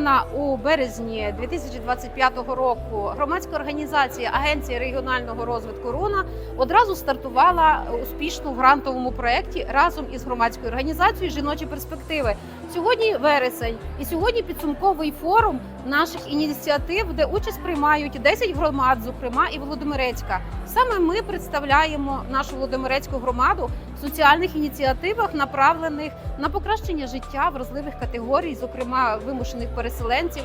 那 березні 2025 року громадська організація Агенція регіонального розвитку РУНА одразу стартувала успішно в грантовому проєкті разом із громадською організацією Жіночі перспективи. Сьогодні вересень, і сьогодні підсумковий форум наших ініціатив, де участь приймають 10 громад, зокрема і Володимирецька. Саме ми представляємо нашу Володимирецьку громаду в соціальних ініціативах, направлених на покращення життя вразливих категорій, зокрема вимушених переселенців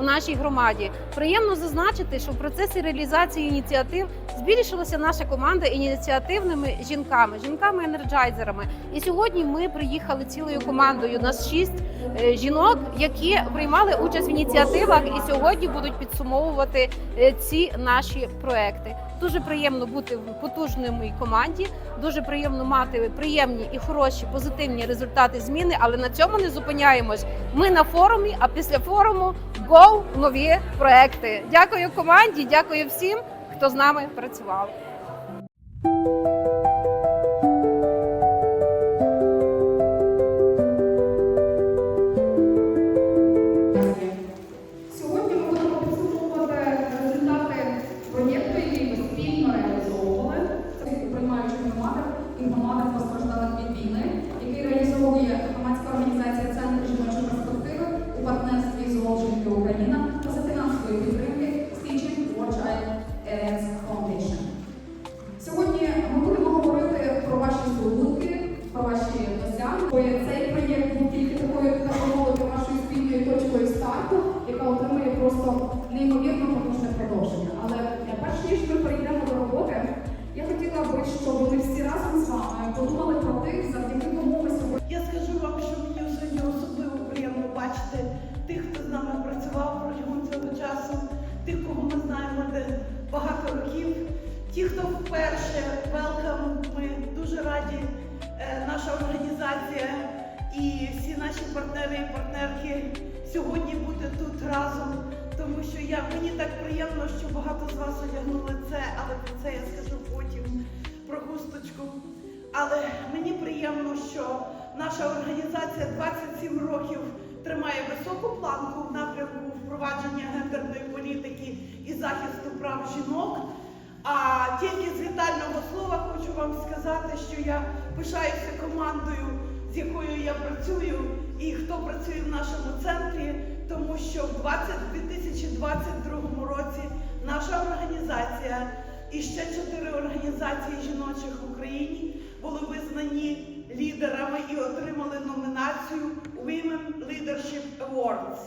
у нашій громаді. Приємно зазначити, що в процесі реалізації ініціатив збільшилася наша команда ініціативними жінками, жінками-енерджайзерами. І сьогодні ми приїхали цілою командою. Нас шість е, жінок, які приймали участь в ініціативах, і сьогодні будуть підсумовувати е, ці наші проекти. Дуже приємно бути в потужній команді. Дуже приємно мати приємні і хороші позитивні результати зміни. Але на цьому не зупиняємось. Ми на форумі, а після форуму go нові проекти. Дякую команді, дякую всім, хто з нами працював. Сьогодні ми будемо підсумовувати результати проєкту, який ми спільно реалізовували. Це у приймаючих громадах і громадах постраждалих яка отримує просто неймовірно потужне продовження. Але перш ніж ми перейдемо до роботи, я хотіла би, щоб ми всі разом з вами подумали про тих, завдяки кому ми сьогодні. Я скажу вам, що мені сьогодні особливо приємно бачити тих, хто з нами працював протягом цього часу, тих, кого ми знаємо де багато років, ті, хто вперше welcome, ми дуже раді, е, наша організація і всі наші партнери і партнерки сьогодні бути тут разом. Тому що я мені так приємно, що багато з вас одягнули це, але про це я скажу потім про хусточку. Але мені приємно, що наша організація 27 років тримає високу планку в напрямку впровадження гендерної політики і захисту прав жінок. А тільки з вітального слова хочу вам сказати, що я пишаюся командою, якою я працюю, і хто працює в нашому центрі, тому що в 2022 році наша організація і ще чотири організації жіночих в Україні були визнані лідерами і отримали номінацію Women Leadership Awards.